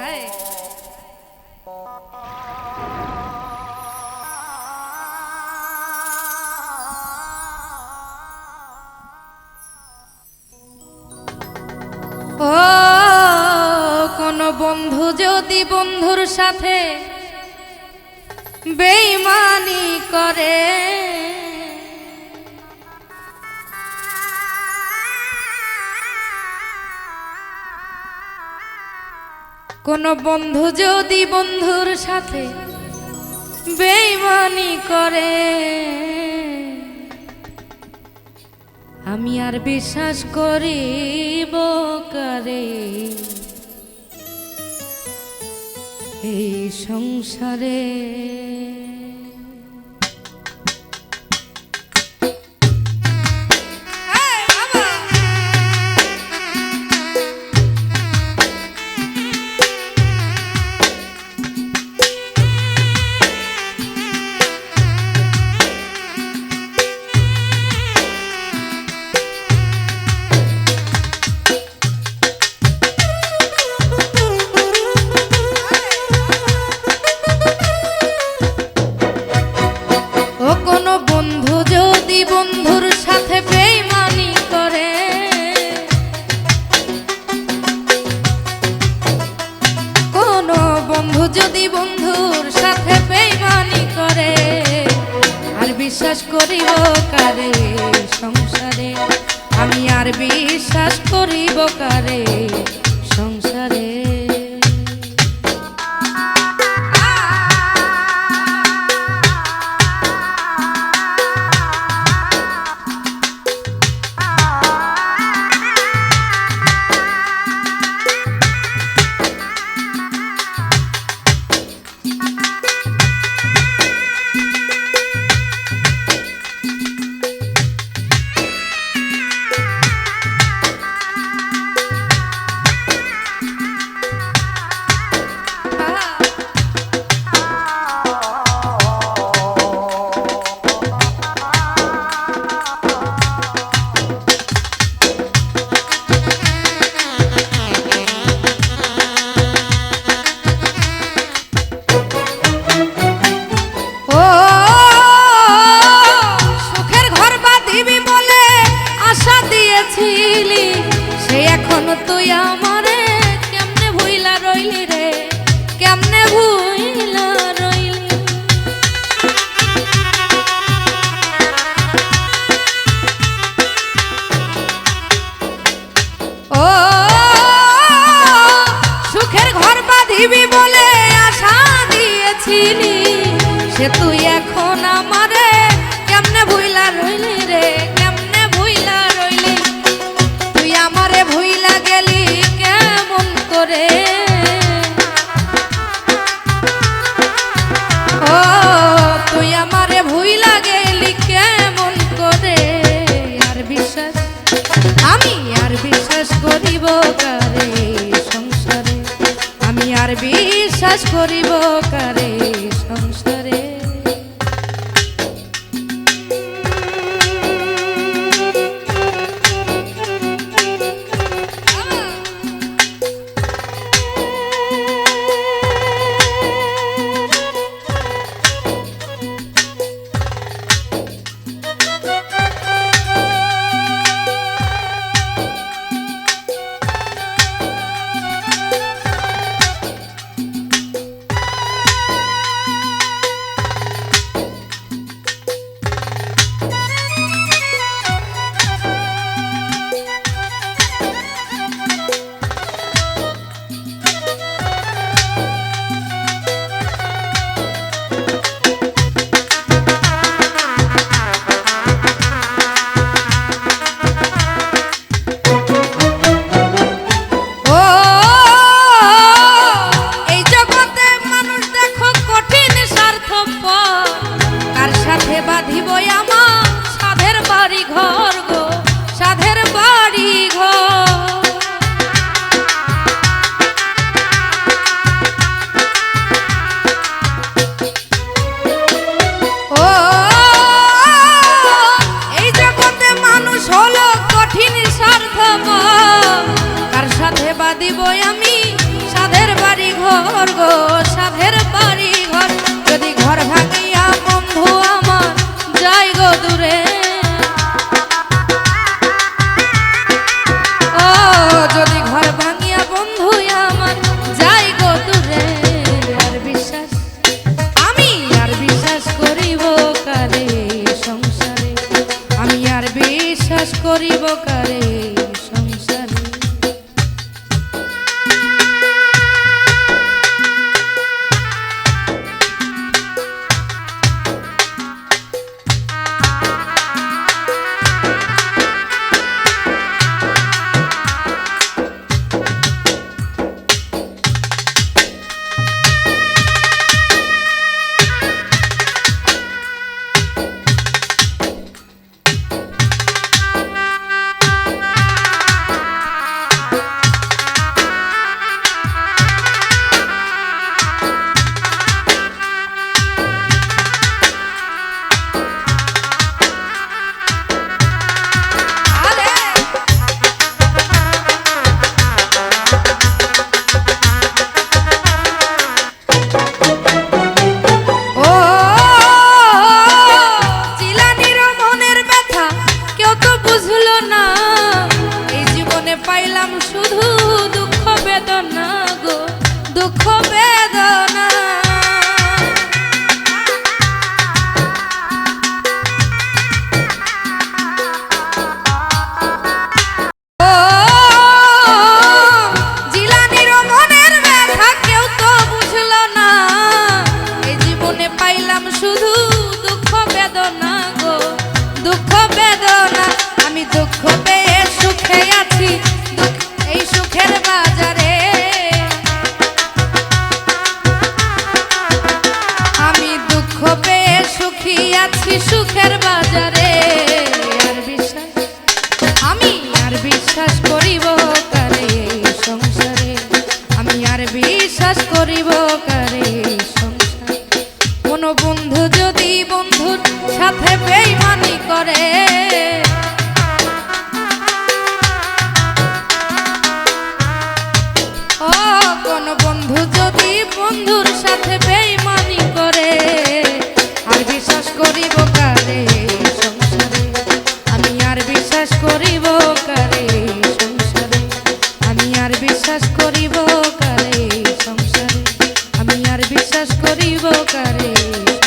হায় ও কোন বন্ধু যদি বন্ধুর সাথে বেইমানি করে কোন বন্ধু যদি বন্ধুর সাথে বেইমানি করে আমি আর বিশ্বাস কারে? এই সংসারে বন্ধুর সাথে বেইমানি করে। কোনো বন্ধু যদি বন্ধুর সাথে বেইমানি করে, আর বিশ্বাস করিব কারে সংসারে? আমি আর বিশ্বাস করিব কারে? তুই আমারে কেমনে ভুইলা রইলি রে? কেমনে ভুইলা রইলি? ও, সুখের ঘর বাঁধিবি বলে আশা দিয়েছিলি। সে তুই এখন করিব। কার আমি সাধের বাড়ি ঘর সাধের সুখে কারে